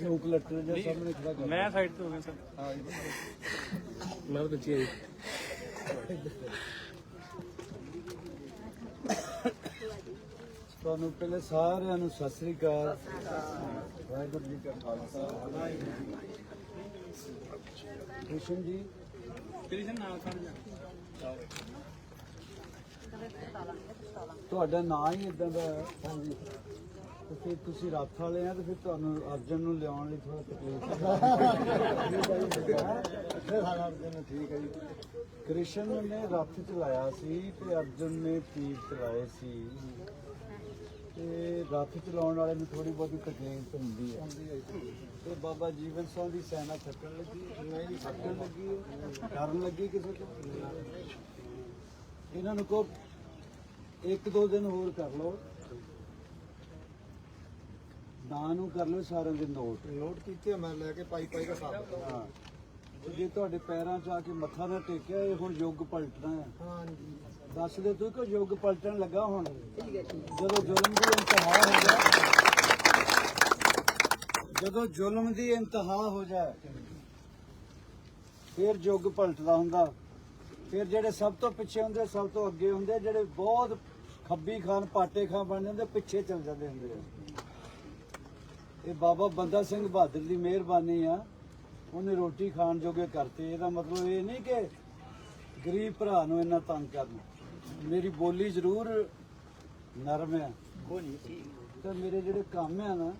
ਸੋ collector ਜਾਂ ਸਾਹਮਣੇ ਖੜਾ ਕਰ ਮੈਂ ਸਾਈਡ ਤੇ ਹੋ ਗਿਆ ਸਰ ਹਾਂ ਜੀ। ਮੈਂ ਤਾਂ ਬੱਚੀ ਆਈ ਤੁਹਾਨੂੰ ਪਹਿਲੇ ਸਾਰਿਆਂ ਨੂੰ ਸਤਿ ਸ੍ਰੀ ਅਕਾਲ। ਵਾਹਿਗੁਰੂ ਜੀ ਕਾ ਖਾਲਸਾ। ਕ੍ਰਿਸ਼ਨ ਜੀ। ਕ੍ਰਿਸ਼ਨ ਨਾਲ ਖੜ ਜਾ। ਤੁਹਾਡਾ ਨਾਂ ਹੀ ਇਦਾਂ ਦਾ। ਹਾਂਜੀ। ਤੇ ਫਿਰ ਤੁਸੀਂ ਰੱਥ ਵਾਲੇ ਆ ਤੇ ਫਿਰ ਤੁਹਾਨੂੰ ਅਰਜਨ ਨੂੰ ਲਿਆਉਣ ਲਈ ਥੋੜਾ ਤਕਲੀਫ ਹੈ ਠੀਕ ਹੈ ਜੀ। ਕ੍ਰਿਸ਼ਨ ਨੇ ਰੱਥ ਚਲਾਇਆ ਸੀ ਤੇ ਅਰਜਨ ਨੇ ਤੀਰ ਚਲਾਏ ਸੀ। ਤੇ ਰੱਥ ਚਲਾਉਣ ਵਾਲੇ ਨੂੰ ਥੋੜੀ ਬਹੁਤੀ ਤਕਲੀਫ ਹੁੰਦੀ ਹੈ ਤੇ ਬਾਬਾ ਜੀਵਨ ਸਿੰਘ ਦੀ ਸੈਨਾ ਥੱਕਣ ਲੱਗੀ ਨਹੀਂ ਥੱਕਣ ਲੱਗੀ ਹੈ। ਡਰਨ ਲੱਗੀ ਕਿਸੇ ਤੋਂ? ਇਹਨਾਂ ਨੂੰ ਕੋ ਇੱਕ ਦੋ ਦਿਨ ਹੋਰ ਕਰ ਲਓ। ਦਾਨ ਨੂੰ ਕਰ ਲਓ ਸਾਰਿਆਂ ਦੇ ਨੋਟ। ਨੋਟ ਕੀਤੇ ਮੈਂ ਲੈ ਕੇ ਪਾਈ ਪਾਈ ਦਾ ਹਿਸਾਬ ਹਾਂ। ਤੇ ਜੇ ਤੁਹਾਡੇ ਪੈਰਾਂ 'ਚ ਆ ਕੇ ਮੱਥਾ ਨਾ ਟੇਕਿਆ ਇਹ ਹੁਣ ਯੁੱਗ ਪਲਟਣਾ ਹੈ। ਹਾਂਜੀ ਦੱਸ ਦੇ ਤੂੰ ਕਿ ਯੁੱਗ ਪਲਟਣ ਲੱਗਾ ਹੁਣ? ਜਦੋਂ ਜ਼ੁਲਮ ਦੀ ਇੰਤਹਾ ਹੋ ਜਾਏ ਜਦੋਂ ਜ਼ੁਲਮ ਦੀ ਇੰਤਹਾ ਹੋ ਜਾਏ ਫਿਰ ਯੁੱਗ ਪਲਟਦਾ ਹੁੰਦਾ। ਫਿਰ ਜਿਹੜੇ ਸਭ ਤੋਂ ਪਿੱਛੇ ਹੁੰਦੇ ਸਭ ਤੋਂ ਅੱਗੇ ਹੁੰਦੇ ਜਿਹੜੇ ਬਹੁਤ ਖੱਬੀ ਖਾਨ ਪਾਟੇ ਖਾਨ ਬਣ ਜਾਂਦੇ ਪਿੱਛੇ ਚਲ ਜਾਂਦੇ ਹੁੰਦੇ ਆ। ਇਹ ਬਾਬਾ ਬੰਦਾ ਸਿੰਘ ਬਹਾਦਰ ਦੀ ਮਿਹਰਬਾਨੀ ਆ। ਉਹਨੇ ਰੋਟੀ ਖਾਣ ਜੋਗੇ ਕਰਤੇ। ਇਹਦਾ ਮਤਲਬ ਇਹ ਨਹੀਂ ਕਿ ਗਰੀਬ ਭਰਾ ਨੂੰ ਇੰਨਾ ਤੰਗ ਕਰਨਾ। ਮੇਰੀ ਬੋਲੀ ਜ਼ਰੂਰ ਨਰਮ ਆ। ਤਾਂ ਮੇਰੇ ਜਿਹੜੇ ਕੰਮ ਆ ਨਾ,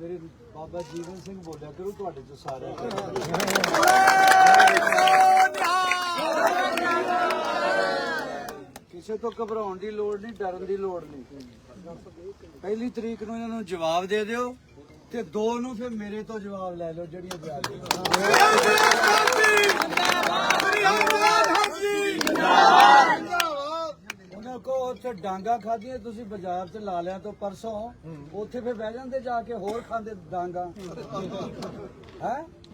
ਮੇਰੇ ਬਾਬਾ ਜੀਵਨ ਸਿੰਘ ਬੋਲਿਆ ਕਰੂ, ਤੁਹਾਡੇ ਤੋਂ ਸਾਰੇ ਕਿਸੇ ਤੋਂ ਘਬਰਾਉਣ ਦੀ ਲੋੜ ਨਹੀਂ, ਡਰਨ ਦੀ ਲੋੜ ਨਹੀਂ। ਪਹਿਲੀ ਤਰੀਕ ਨੂੰ ਇਹਨਾਂ ਨੂੰ ਜਵਾਬ ਦੇ ਦਿਓ ਤੇ ਦੋ ਨੂੰ ਫਿਰ ਮੇਰੇ ਤੋਂ ਜਵਾਬ ਲੈ ਲਓ ਜਿਹੜੀਆਂ ਬਿਆਨ ਉਹਨਾਂ ਕੋ ਉੱਥੇ ਡਾਂਗਾ ਖਾਧੀਆਂ, ਤੁਸੀਂ ਬਾਜ਼ਾਰ 'ਚ ਲਾ ਲਿਆ ਤੋਂ ਪਰਸੋਂ। ਉੱਥੇ ਫਿਰ ਬਹਿ ਜਾਂਦੇ ਜਾ ਕੇ ਹੋਰ ਖਾਂਦੇ ਡਾਂਗਾ। ਹੈ?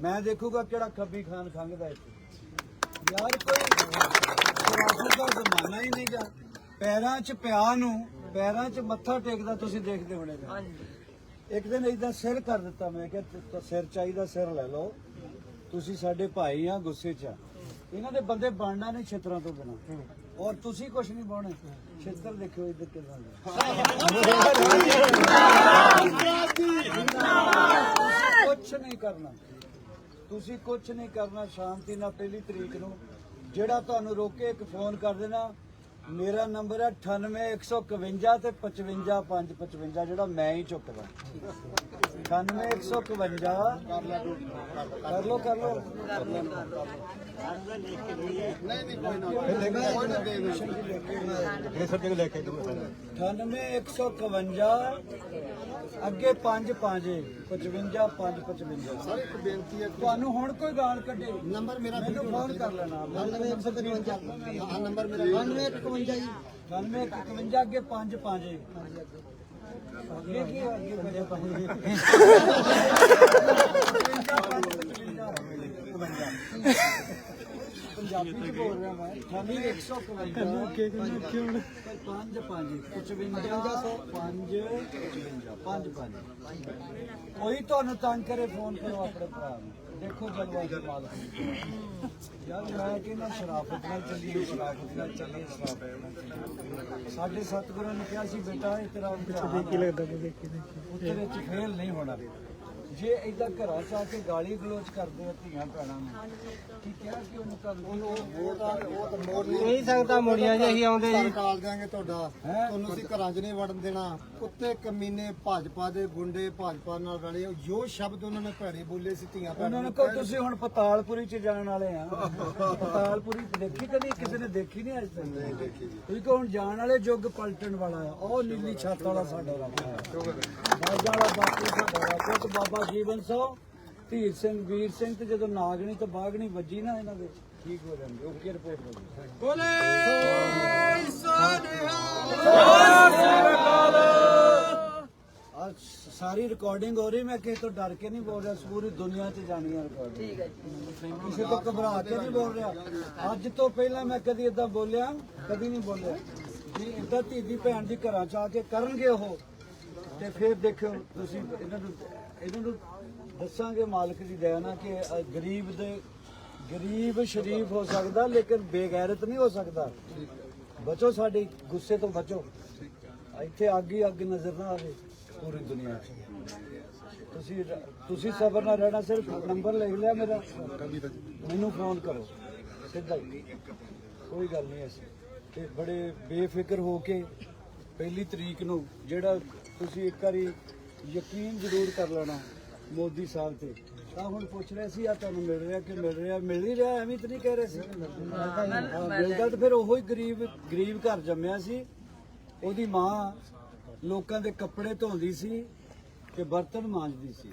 ਮੈਂ ਦੇਖੂਗਾ ਕਿਹੜਾ ਖੱਬੀ ਖਾਨ ਖੰਗਦਾ ਇੱਥੇ। ਯਾਰ ਕੋਈ ਸ਼ਰਾਫਤ ਦਾ ਜ਼ਮਾਨਾ ਹੀ ਨਹੀਂ ਗਾ। ਪੈਰਾਂ 'ਚ ਪਿਆ ਨੂੰ ਪੈਰਾਂ 'ਚ ਮੱਥਾ ਟੇਕਦਾ ਤੁਸੀਂ ਦੇਖਦੇ ਹੋਣੇ ਹਾਂਜੀ। ਇੱਕ ਦਿਨ ਇਦਾਂ ਸਿਰ ਕਰ ਦਿੱਤਾ ਮੈਂ ਕਿ ਸਿਰ ਚਾਹੀਦਾ ਸਿਰ ਲੈ ਲਓ। ਤੁਸੀਂ ਸਾਡੇ ਭਾਈ ਆ ਗੁੱਸੇ 'ਚ ਆ। ਇਹਨਾਂ ਦੇ ਬੰਦੇ ਬਣਨਾ ਨਹੀਂ ਛਿੱਤਰਾਂ ਤੋਂ ਬਿਨਾ। ਔਰ ਤੁਸੀਂ ਕੁਝ ਨਹੀਂ ਬਾਉਣੇ ਛਿੱਤਰ ਦੇਖਿਓ ਇੱਧਰ ਕਿਦਾਂ ਕੁਝ ਨਹੀਂ ਕਰਨਾ। ਤੁਸੀਂ ਕੁਝ ਨਹੀਂ ਕਰਨਾ ਸ਼ਾਂਤੀ ਨਾਲ ਪਹਿਲੀ ਤਰੀਕ ਨੂੰ। ਜਿਹੜਾ ਤੁਹਾਨੂੰ ਰੋਕੇ ਇੱਕ ਫੋਨ ਕਰ ਦੇਣਾ ਮੇਰਾ ਨੰਬਰ ਹੈ 98151 ਤੇ 55555 ਜਿਹੜਾ ਮੈਂ ਹੀ ਚੁੱਕਦਾ 98151 ਕਰ ਲੋ ਕਰ ਲੋ ਇਹ ਸਭ ਲੈ ਕੇ ਦੂੰਗਾ 98151 ਅੱਗੇ 5 5 55 5 55 ਸਰ ਇੱਕ ਬੇਨਤੀ ਹੈ ਤੁਹਾਨੂੰ ਹੁਣ ਕੋਈ ਗਾਲ ਕੱਢੇ? ਨੰਬਰ ਮੇਰਾ ਮੈਨੂੰ ਫੋਨ ਕਰ ਲੈਣਾ। 9155 ਹਾਂ ਨੰਬਰ ਮੇਰਾ 9151 ਜੀ। 9151 ਅੱਗੇ 5 5 ਅੱਗੇ ਕੀ? ਅੱਗੇ ਬਜੇ 5 ਪੰਜਾਬੀ ਚ ਬੋਲ ਰਿਹਾ ਮੈਂ। 9151 ਪੰਜ ਪੰਜ 55 ਪੰਜ 55 ਪੰਜ ਕੋਈ ਤੁਹਾਨੂੰ ਤੰਗ ਕਰੇ ਫੋਨ ਕਰੋ ਆਪਣੇ ਭਰਾ ਨੂੰ। ਦੇਖੋ ਜਲਵਾ ਦੀ ਮਾਲਕ ਯਾਰ ਮੈਂ ਕਹਿੰਦਾ ਸ਼ਰਾਫਤ ਨਾਲ ਚੱਲੀਏ ਸ਼ਰਾਫਤ ਨਾਲ ਚੱਲੀਏ ਸ਼ਰਾਫਤ ਸਾਡੇ ਸਤਿਗੁਰਾਂ ਨੇ ਕਿਹਾ ਸੀ ਬੇਟਾ ਇਹ ਤੇਰਾ ਕੀ ਲੱਗਦਾ ਉੱਤੇ ਵਿੱਚ ਫੇਲ ਨਹੀਂ ਹੋਣਾ। ਜੇ ਇਦਾਂ ਘਰਾਂ ਚ ਆ ਕੇ ਗਾਲੀ ਗਲੋਚ ਕਰਦੇ ਆ ਧੀਆਂ ਭੈਣਾਂ ਨੂੰ ਕੀ ਕਿਹਾ ਕਿ ਉਹਨੂੰ ਕਰ ਉਹ ਤਾਂ ਉਹ ਤਾਂ ਮੋੜ ਨਹੀਂ ਸਕਦਾ ਮੁੜੀਆਂ ਜੇ ਅਸੀਂ ਆਉਂਦੇ ਜੀ। ਕਾਲ ਦਿਆਂਗੇ ਤੁਹਾਡਾ? ਤੁਹਾਨੂੰ ਅਸੀਂ ਘਰਾਂ 'ਚ ਨਹੀਂ ਵੜਨ ਦੇਣਾ। ਕੁੱਤੇ ਕਮੀਨੇ ਭਾਜਪਾ ਦੇ ਗੁੰਡੇ ਭਾਜਪਾ ਨਾਲ ਰਲੇ ਜੋ ਸ਼ਬਦ ਉਹਨਾਂ ਨੇ ਭੈੜੇ ਬੋਲੇ ਸੀ ਧੀਆਂ ਭੈਣਾਂ ਉਹਨਾਂ ਨੂੰ ਕਹੋ ਤੁਸੀਂ ਹੁਣ ਪਤਾਲਪੁਰੀ ਚ ਜਾਣ ਵਾਲੇ ਆ। ਪਤਾਲਪੁਰੀ ਦੇਖੀ ਕਦੀ? ਕਿਸੇ ਨੇ ਦੇਖੀ ਨਹੀਂ ਅੱਜ ਤੱਕ? ਨਹੀਂ ਦੇਖੀ ਤੁਸੀਂ ਕਹੋ ਹੁਣ ਜਾਣ ਵਾਲੇ ਯੁੱਗ ਪਲਟਣ ਵਾਲਾ ਆ। ਉਹ ਨੀਲੀ ਛੱਤ ਵਾਲਾ ਸਾਡਾ ਰੱਬ ਹੈ ਬਾਜਾ ਵਾਲਾ ਬਾਪੂ ਸਾਡਾ ਰੱਬ ਹੈ ਤੇ ਬਾਬਾ ਜੀਵਨ ਸੋ। ਧੀਰ ਸਿੰਘ ਵੀਰ ਸਿੰਘ ਤੇ ਜਦੋਂ ਨਾਗਣੀ ਤੇ ਬਾਗਣੀ ਵੱਜੀ ਨਾ ਇਹਨਾਂ ਦੇ। ਠੀਕ ਹੋ ਜਾਂਦੇ ਓਕੇ ਰਿਪੋਰਟ ਹੋ ਗਈ। ਅੱਜ ਸਾਰੀ ਰਿਕਾਰਡਿੰਗ ਹੋ ਰਹੀ ਮੈਂ ਕਿਸੇ ਤੋਂ ਡਰ ਕੇ ਨਹੀਂ ਬੋਲ ਰਿਹਾ ਪੂਰੀ ਦੁਨੀਆ 'ਚ ਜਾਣੀ ਹੈ ਰਿਕਾਰਡਿੰਗ ਠੀਕ ਹੈ ਕਿਸੇ ਤੋਂ ਘਬਰਾ ਕੇ ਨਹੀਂ ਬੋਲ ਰਿਹਾ। ਅੱਜ ਤੋਂ ਪਹਿਲਾਂ ਮੈਂ ਕਦੀ ਇਦਾਂ ਬੋਲਿਆ ਕਦੀ ਨਹੀਂ ਬੋਲਿਆ। ਜੀ ਇਦਾਂ ਧੀ ਦੀ ਭੈਣ ਦੀ ਘਰਾਂ 'ਚ ਆ ਕੇ ਕਰਨਗੇ ਉਹ ਤੇ ਫਿਰ ਦੇਖਿਓ ਤੁਸੀਂ ਇਹਨਾਂ ਨੂੰ ਇਹਨਾਂ ਨੂੰ ਦੱਸਾਂਗੇ ਮਾਲਕ ਦੀ ਦਇਆ ਨਾਲ ਕਿ ਅ, ਗਰੀਬ ਦੇ ਗਰੀਬ ਸ਼ਰੀਫ ਹੋ ਸਕਦਾ ਲੇਕਿਨ ਬੇਗੈਰਤ ਨਹੀਂ ਹੋ ਸਕਦਾ। ਬਚੋ ਸਾਡੇ ਗੁੱਸੇ ਤੋਂ ਬਚੋ। ਇੱਥੇ ਅੱਗ ਹੀ ਅੱਗ ਨਜ਼ਰ ਨਾ ਆਵੇ। ਪੂਰੀ ਦੁਨੀਆ 'ਚ। ਤੁਸੀਂ ਤੁਸੀਂ ਸਬਰ ਨਾਲ ਰਹਿਣਾ ਸਿਰਫ ਨੰਬਰ ਲਿਖ ਲਿਆ ਮੇਰਾ। ਮੈਨੂੰ ਫੋਨ ਕਰੋ। ਸਿੱਧਾ ਹੀ। ਕੋਈ ਗੱਲ ਨਹੀਂ ਅਸੀਂ। ਤੇ ਬੜੇ ਬੇਫਿਕਰ ਹੋ ਕੇ ਪਹਿਲੀ ਤਰੀਕ ਨੂੰ ਜਿਹੜਾ ਤੁਸੀਂ ਇੱਕ ਵਾਰੀ ਯਕੀਨ ਜ਼ਰੂਰ ਕਰ ਲੈਣਾ ਮੋਦੀ ਸਾਹਿਬ ਤੇ। ਤਾਂ ਹੁਣ ਪੁੱਛ ਰਿਹਾ ਸੀ ਆ ਤੁਹਾਨੂੰ ਮਿਲ ਰਿਹਾ ਕਿ ਮਿਲ ਰਿਹਾ? ਮਿਲ ਹੀ ਰਿਹਾ ਐਵੇਂ ਤਾਂ ਨਹੀਂ ਕਹਿ ਰਹੇ ਸੀ। ਹਾਂ, ਮਿਲਦਾ ਤਾਂ ਫਿਰ ਉਹੋ ਹੀ ਗਰੀਬ ਗਰੀਬ ਘਰ ਜੰਮਿਆ ਸੀ। ਉਹਦੀ ਮਾਂ ਲੋਕਾਂ ਦੇ ਕੱਪੜੇ ਧੋਂਦੀ ਸੀ ਤੇ ਬਰਤਨ ਮਾਂਜਦੀ ਸੀ।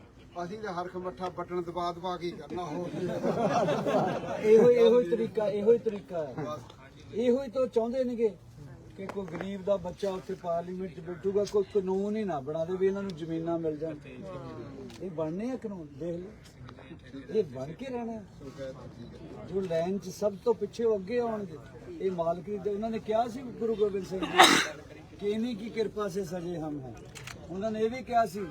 ਅਸੀਂ ਤਾਂ ਹਰਖ ਮੱਠਾ ਬਟਨ ਦਬਾ ਦਬਾ ਕੇ ਕਰਨਾ ਹੋਰ ਇਹੋ ਇਹੋ ਹੀ ਤਰੀਕਾ ਇਹੋ ਹੀ ਤਰੀਕਾ ਹੈ। ਇਹੋ ਹੀ ਤਾਂ ਚਾਹੁੰਦੇ ਨੇਗੇ ਕਿ ਕੋਈ ਗਰੀਬ ਦਾ ਬੱਚਾ ਉੱਥੇ ਪਾਰਲੀਮੈਂਟ 'ਚ ਬੈਠੂਗਾ, ਕੋਈ ਕਾਨੂੰਨ ਹੀ ਨਾ ਬਣਾ ਦੇ ਇਹਨਾਂ ਨੂੰ ਜ਼ਮੀਨਾਂ ਮਿਲ ਜਾਣ। ਇਹ ਬਣਨੇ ਆ ਕਾਨੂੰਨ, ਦੇਖ ਲਓ। ਇਹ ਬਣ ਕੇ ਰਹਿਣਾ ਜੋ ਲੈਣ 'ਚ ਸਭ ਤੋਂ ਪਿੱਛੇ ਉਹ ਅੱਗੇ ਆਉਣਗੇ। ਇਹ ਮਾਲਕੀ ਦੇ ਉਹਨਾਂ ਨੇ ਕਿਹਾ ਸੀ ਗੁਰੂ ਗੋਬਿੰਦ ਸਿੰਘ ਜੀ, ਕਿ ਇਨੀ ਕੀ ਕਿਰਪਾ ਸੇ ਸਜੇ ਹਮ ਹੈ। ਉਹਨਾਂ ਨੇ ਇਹ ਵੀ ਕਿਹਾ ਸੀ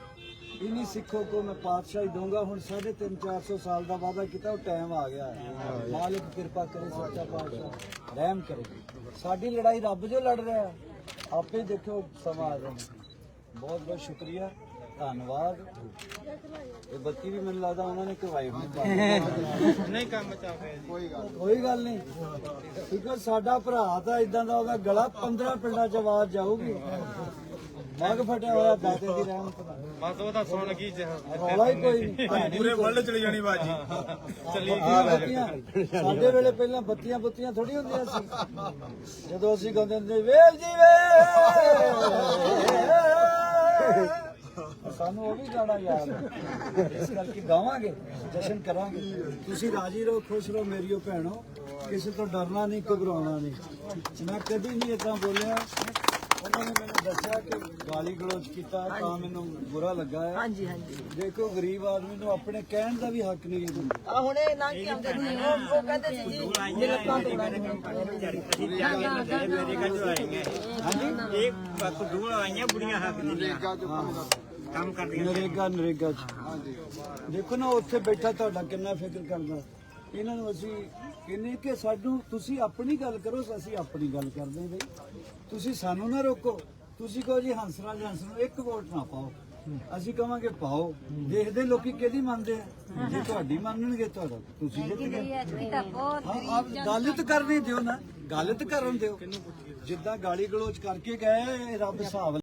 ਇਨੀ ਸਿੱਖੋ ਕੋ ਮੈਂ ਪਾਤਸ਼ਾਹੀ ਦਊਂਗਾ। ਹੁਣ 3.5 400 ਸਾਲ ਦਾ ਵਾਅਦਾ ਕੀਤਾ ਉਹ ਟਾਈਮ ਆ ਗਿਆ। ਮਾਲਕ ਕਿਰਪਾ ਕਰੇ ਸੱਚਾ ਪਾਤਸ਼ਾਹ ਰਹਿਮ ਕਰੇ। ਸਾਡੀ ਲੜਾਈ ਰੱਬ ਜੋ ਲੜ ਰਿਹਾ। ਆਪੇ ਦੇਖੋ ਸਮਾਂ ਆ ਜਾਣਾ। ਬਹੁਤ ਬਹੁਤ ਸ਼ੁਕਰੀਆ। ਧੰਨਵਾਦ। ਇਹ ਬੱਤੀ ਵੀ ਮੈਨੂੰ ਲੱਗਦਾ ਉਹਨਾਂ ਨੇ ਕਰਵਾਈ ਹੋਣੀ। ਨਹੀਂ ਕੰਮ ਜੀ। ਕੋਈ ਗੱਲ ਕੋਈ ਗੱਲ ਨਹੀਂ। ਕਿਉਂਕਿ ਸਾਡਾ ਭਰਾ ਤਾਂ ਇਦਾਂ ਦਾ ਉਹਦਾ ਗਲਾ 15 ਪਿੰਡਾਂ ਚ ਆਵਾਜ਼ ਜਾਊਗੀ। ਮਗ ਫਟਿਆ ਹੋਇਆ ਦਾਤੇ ਦੀ ਰਹਿਮਤ ਨਾਲ ਬਸ ਉਹ ਤਾਂ ਸੁਣ ਗਈ ਜਹ ਰੌਲਾ ਹੀ ਕੋਈ ਨਹੀਂ। ਪੂਰੇ ਵਰਲਡ ਚਲੀ ਜਾਣੀ ਬਾਜੀ। ਚੱਲੀ ਬੱਤੀਆਂ ਸਾਡੇ ਵੇਲੇ ਪਹਿਲਾਂ ਬੱਤੀਆਂ ਬੁੱਤੀਆਂ ਥੋੜੀ ਹੁੰਦੀਆਂ ਸੀ। ਜਦੋਂ ਅਸੀਂ ਗਾਉਂਦੇ ਹੁੰਦੇ ਵੇਲ ਜੀ ਵੇ ਸਾਨੂੰ ਉਹ ਵੀ ਗਾਣਾ ਯਾਦ ਹੈ। ਇਸ ਕਰਕੇ ਗਾਵਾਂਗੇ ਜਸ਼ਨ ਕਰਾਂਗੇ। ਤੁਸੀਂ ਰਾਜੀ ਰਹੋ ਖੁਸ਼ ਰਹੋ ਮੇਰੀਓ ਭੈਣੋ। ਕਿਸੇ ਤੋਂ ਡਰਨਾ ਨਹੀਂ ਘਬਰਾਉਣਾ ਨਹੀਂ। ਮੈਂ ਕਦੀ ਨਹੀਂ ਇਦਾਂ ਬੋਲਿਆ। ਉਹਨਾਂ ਨੇ ਮੈਨੂੰ ਦੱਸਿਆ ਕਿ ਗਾਲੀ ਗਲੋਚ ਕੀਤਾ ਤਾਂ ਮੈਨੂੰ ਬੁਰਾ ਲੱਗਾ ਹੈ। ਹਾਂਜੀ ਹਾਂਜੀ। ਦੇਖੋ ਗਰੀਬ ਆਦਮੀ ਨੂੰ ਆਪਣੇ ਕਹਿਣ ਦਾ ਵੀ ਹੱਕ ਨਹੀਂ ਹੈ ਆ ਹੁਣੇ ਨਾ ਕੀ ਆਉਂਦੇ ਸੀ ਉਹ ਉਹ ਕਹਿੰਦੇ ਸੀ ਜੀ ਜੇ ਲੱਤਾਂ ਤੋੜਾਂ ਇਹ ਕੁਦੂਲ ਆਈਆਂ ਬੁੜੀਆਂ ਹੱਕ ਜੋ ਕੰਮ ਕਰਦਾ। ਕੰਮ ਕਰਦੀਆਂ ਨਰੇਗਾ ਨਰੇਗਾ ਚ। ਦੇਖੋ ਨਾ ਉੱਥੇ ਬੈਠਾ ਤੁਹਾਡਾ ਕਿੰਨਾ ਫਿਕਰ ਕਰਦਾ। ਇਹਨਾਂ ਨੂੰ ਅਸੀਂ ਕਹਿੰਦੇ ਕਿ ਸਾਨੂੰ ਤੁਸੀਂ ਆਪਣੀ ਗੱਲ ਕਰੋ ਅਸੀਂ ਆਪਣੀ ਗੱਲ ਕਰਦੇ ਹਾਂ ਬਈ। ਤੁਸੀਂ ਸਾਨੂੰ ਨਾ ਰੋਕੋ। ਤੁਸੀਂ ਕਹੋ ਜੀ ਹੰਸਰਾਜ ਹੰਸ ਨੂੰ ਇੱਕ ਵੋਟ ਨਾ ਪਾਓ। ਅਸੀਂ ਕਵਾਂਗੇ ਪਾਓ। ਦੇਖਦੇ ਲੋਕੀ ਕਿਹਦੀ ਮੰਨਦੇ ਆ। ਜੇ ਤੁਹਾਡੀ ਮੰਨਣਗੇ ਤੁਹਾਡਾ ਤੁਸੀਂ ਜਿੱਤ ਗਏ। ਹਾਂ ਆਪ ਗੱਲ ਤਾਂ ਕਰਨੀ ਦਿਓ ਨਾ। ਗੱਲ ਤਾਂ ਕਰਨ ਦਿਓ। ਜਿੱਦਾਂ ਗਾਲੀ ਗਲੋਚ ਕਰਕੇ ਗਏ ਰੱਬ ਹਿਸਾਬ